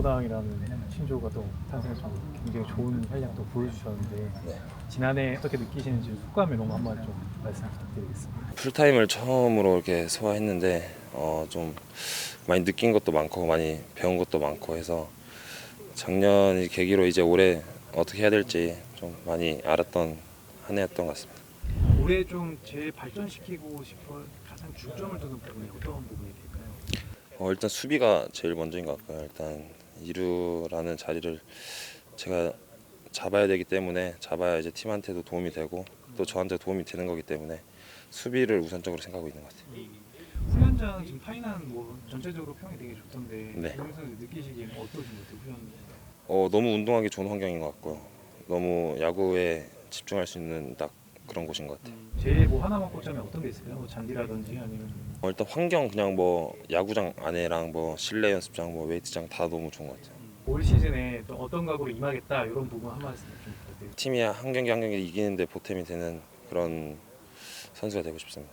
이로당이라는 신조가 또 탄생해서 굉장히 좋은 활약도 보여주셨는데 네. 지난해 어떻게 느끼시는지 소감을 너무 한번 좀 말씀 부탁드리겠습니다. 풀타임을 처음으로 이렇게 소화했는데 어, 좀 많이 느낀 것도 많고 많이 배운 것도 많고 해서 작년이 계기로 이제 올해 어떻게 해야 될지 좀 많이 알았던 한 해였던 것 같습니다. 올해 좀 제일 발전시키고 싶어 가장 중점을 두는 부분이 어떤 부분이 될까요? 어, 일단 수비가 제일 먼저인 것 같고요. 일단 이루라는 자리를 제가 잡아야 되기 때문에 잡아야 이제 팀한테도 도움이 되고 또 저한테 도움이 되는 거기 때문에 수비를 우선적으로 생각하고 있는 것 같아요. 후연장 지금 파이난 뭐 전체적으로 평이 되게 좋던데 네. 선수 느끼시기엔 어떠신 것 같아요? 후연 어, 너무 운동하기 좋은 환경인 것 같고요. 너무 야구에 집중할 수 있는 딱 그런 곳인 것 같아요. 제일 뭐 하나만 꼽자면 어떤 게 있을까요? 뭐 잔디라든지 아니면 어, 일단 환경 그냥 뭐 야구장 안에랑 뭐 실내 연습장 뭐 웨이트장 다 너무 좋은 것 같아요. 올 시즌에 또 어떤 각오로 임하겠다 이런 부분 한 말씀 좀 부탁드립니다. 팀이 한 경기 한 경기 이기는데 보탬이 되는 그런 선수가 되고 싶습니다.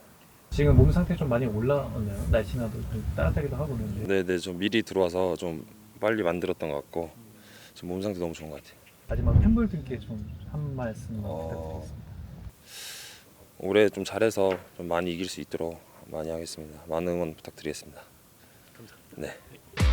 지금 몸 상태 좀 많이 올라왔나요? 날씨나도 좀 따뜻하기도 하고 그런데 네네 좀 미리 들어와서 좀 빨리 만들었던 것 같고 지금 몸 상태 너무 좋은 것 같아요. 마지막 팬분들께 좀 한 말씀 어. 부탁드리겠습니다. 올해 좀 잘해서 좀 많이 이길 수 있도록 많이 하겠습니다. 많은 응원 부탁드리겠습니다. 감사합니다. 네.